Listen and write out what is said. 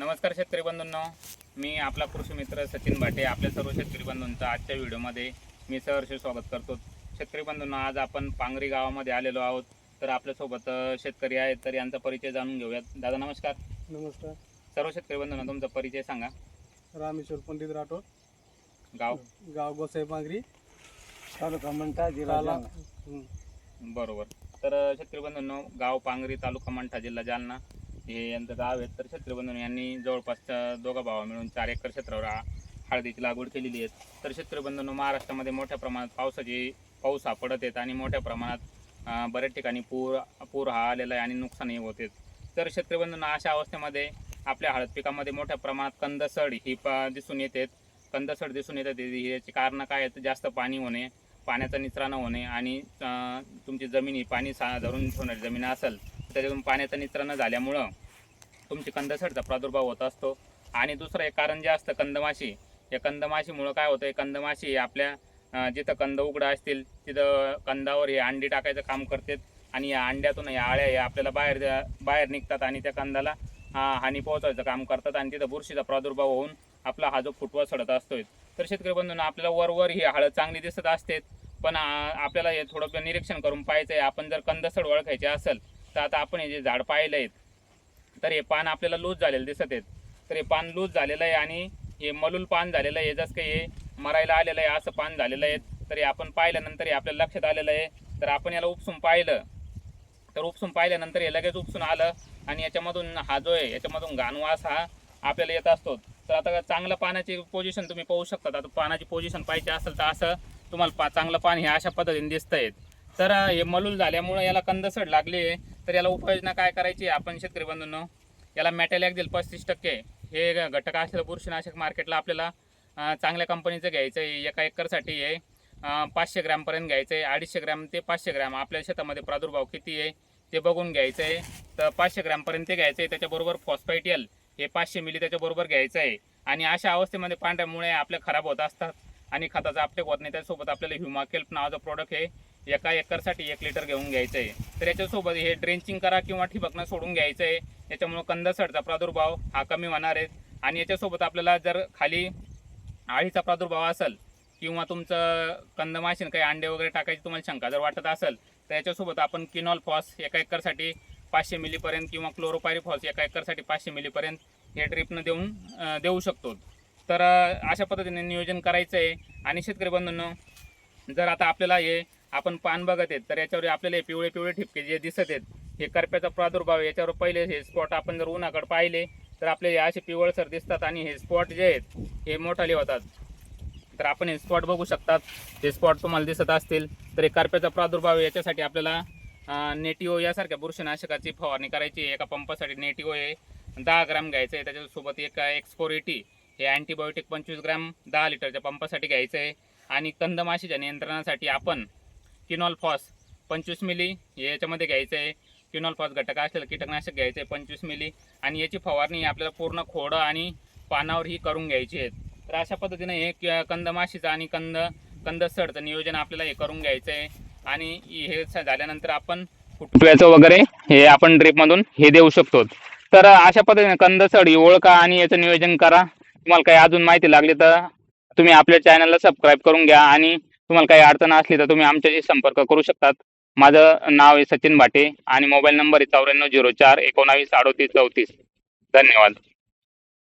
नमस्कार शेतकरी बंधूंनो. मी आपला कृषी मित्र सचिन भाटे आपल्या सर्व शेतकरी बंधूंचं आजच्या व्हिडिओमध्ये मी सहर्ष स्वागत करतो. शेतकरी बंधूंनो आज आपण पांगरी गावामध्ये आलेलो आहोत. तर आपल्यासोबत शेतकरी आहेत तर यांचा परिचय जाणून घेऊयात. दादा नमस्कार. नमस्कार. सर्व शेतकरी बंधूंना तुमचा परिचय सांगा. रामेश्वर पंडित राठोड. गाव? गाव गोसाई पांगरी. तालुका म्हणता जिल्हा ताला जालना. हं. बरोबर. तर शेतकरी बंधूंनो गाव पांगरी तालुका मंठा जिल्हा जालना. हे यांचं गाव आहे तर शेतकरी यांनी जवळपासच्या दोघा भावा मिळून चार एकर क्षेत्रावर हळदीची लागवड केलेली आहे. तर शेतकरी महाराष्ट्रामध्ये मोठ्या प्रमाणात पावसाची पाऊस हा पडत आहेत आणि मोठ्या प्रमाणात बऱ्याच ठिकाणी पूर पूर हा आलेला आहे आणि नुकसानही होते तर शेतकरी अशा अवस्थेमध्ये आपल्या हळद पिकामध्ये मोठ्या प्रमाणात कंदसड ही प दिसून येते कंदसड दिसून येतात याची कारणं काय आहेत? जास्त पाणी होणे पाण्याचा निचरा न होणे आणि तुमची जमीन ही पाणी सा धरून ठेवणारी जमीन असेल त्याच्यातून पाण्याचा निचरा न झाल्यामुळं तुमची कंदसडचा प्रादुर्भाव होत असतो. आणि दुसरं एक कारण जे असतं कंदमाशी या कंदमाशीमुळं काय होतं? कंदमाशी आपल्या जिथं कंद उघडा असतील तिथं कंदावर हे अंडी टाकायचं काम करतात. आणि या अंड्यातून या आळ्या या आपल्याला बाहेर बाहेर निघतात आणि त्या कंदाला हानी पोहोचायचं काम करतात. आणि तिथं बुरशीचा प्रादुर्भाव होऊन आपला हा जो फुटवा सडत असतोय तर शेतकरी बंधूंना आपल्याला वरवर ही हळद चांगली दिसत असते पण आपल्याला हे थोडं निरीक्षण करून पाहायचं आहे आपण जर कंदसड ओळखायचे असेल तर आता आपण हे जे झाड पाहिलं आहेत तर हे पान आपल्याला लूज झालेलं दिसत आहेत. तर हे पान लूज झालेलं आहे आणि हे मलूल पान झालेलं आहे. जसं काही हे मरायला आलेलं आहे असं पान झालेलं आहे. तर हे आपण पाहिल्यानंतर हे आपल्याला लक्षात आलेलं आहे. तर आपण याला उपसून पाहिलं. तर उपसून पाहिल्यानंतर हे लगेच उपसून आलं आणि याच्यामधून हा जो आहे याच्यामधून घाणवास हा आपल्याला येत असतो. तर आता चांगलं पाण्याची पोझिशन तुम्ही पाहू शकता आता पाण्याची पोझिशन पाहिजे असेल तर असं तुम्हाला पा चांगलं पाणी हे अशा पद्धतीने दिसतंय. तर हे मलूल झाल्यामुळं याला कंदसड लागली आहे. तर याला उपाययोजना काय करायची आपण शेतकरी बंधूंनो याला मॅटेलॅक देईल पस्तीस टक्के. हे घटक असलेलं बुरशीनाशक मार्केटला आपल्याला चांगल्या कंपनीचं घ्यायचं आहे. एका एकरसाठी आहे पाचशे ग्रॅमपर्यंत घ्यायचं आहे. अडीचशे ग्रॅम ते पाचशे ग्रॅम. आपल्या शेतामध्ये प्रादुर्भाव किती आहे ते बघून घ्यायचं आहे. तर पाचशे ग्रॅमपर्यंत ते घ्यायचं आहे. त्याच्याबरोबर फॉस्फायटियल हे पाचशे मिली त्याच्याबरोबर घ्यायचं आहे. आणि अशा अवस्थेमध्ये पांढऱ्यामुळे आपल्या खराब होत असतात आणि खताचा आपटेक होत नाही. त्यासोबत आपल्याला ह्युमाकेल्प नावाचं प्रोडक्ट हे एका एकरसाठी एक लिटर घेऊन घ्यायचं आहे तर याच्यासोबत हे ड्रेंचिंग करा किंवा ठिबकनं सोडून घ्यायचं आहे याच्यामुळं कंदसडचा प्रादुर्भाव हा कमी होणार आहे. आणि याच्यासोबत आपल्याला जर खाली आळीचा प्रादुर्भाव असेल किंवा तुमचं कंदमाशीन काही अंडे वगैरे टाकायची तुम्हाला शंका जर वाटत असेल तर याच्यासोबत आपण किनॉल फॉस एका एकरसाठी पाचशे मिलीपर्यंत किंवा क्लोरोपायरी फॉस एका एकरसाठी पाचशे मिलीपर्यंत हे ड्रिपनं देऊन देऊ शकतो. तर अशा पद्धतीने नियोजन करायचं आहे आणि शेतकरी बंधूंनो जर आता आपल्याला हे आपण पान बघत आहेत तर याच्यावर आपल्याला हे पिवळे पिवळे ठिपके जे दिसत आहेत हे करप्याचा प्रादुर्भाव याच्यावर पहिले हे स्पॉट आपण जर उन्हाकडे पाहिले तर आपले असे पिवळसर दिसतात आणि हे स्पॉट जे आहेत हे मोठाले होतात. तर आपण हे स्पॉट बघू शकतात. हे स्पॉट तुम्हाला दिसत असतील. तर हे करप्याचा प्रादुर्भाव याच्यासाठी आपल्याला नेटिओ यासारख्या बुरशीनाशकाची फवारणी करायची एका पंपासाठी नेटिओ हे दहा ग्रॅम घ्यायचं आहे. त्याच्यासोबत एक एक्सपोर एटी हे अँटीबायोटिक पंचवीस ग्रॅम दहा लिटरच्या पंपासाठी घ्यायचं आहे. आणि कंदमाशीच्या नियंत्रणासाठी आपण किनॉल फॉस. पंचवीस मिली हे याच्यामध्ये घ्यायचं आहे. किनॉल फॉस घटक असलेलं कीटकनाशक घ्यायचं आहे पंचवीस मिली. आणि याची फवारणी आपल्याला पूर्ण खोडं आणि पानावर ही करून घ्यायची आहेत. तर अशा पद्धतीने हे कंदमाशीचं आणि कंद कंदसडचं नियोजन आपल्याला हे करून घ्यायचं आहे. आणि हे झाल्यानंतर आपण फुटव्याचं वगैरे हे आपण ड्रिपमधून हे देऊ शकतो. तर अशा पद्धतीने कंदसड ही ओळखा आणि याचं नियोजन करा. तुम्हाला काही अजून माहिती लागली तर तुम्ही आपल्या चॅनलला सबस्क्राईब करून घ्या आणि तुम्हाला काही अडचण असली तर तुम्ही आमच्याशी संपर्क करू शकतात. माझं नाव आहे सचिन भाटे आणि मोबाईल नंबर आहे चौऱ्याण्णव झिरो चार एकोणावीस अडोतीस चौतीस. धन्यवाद.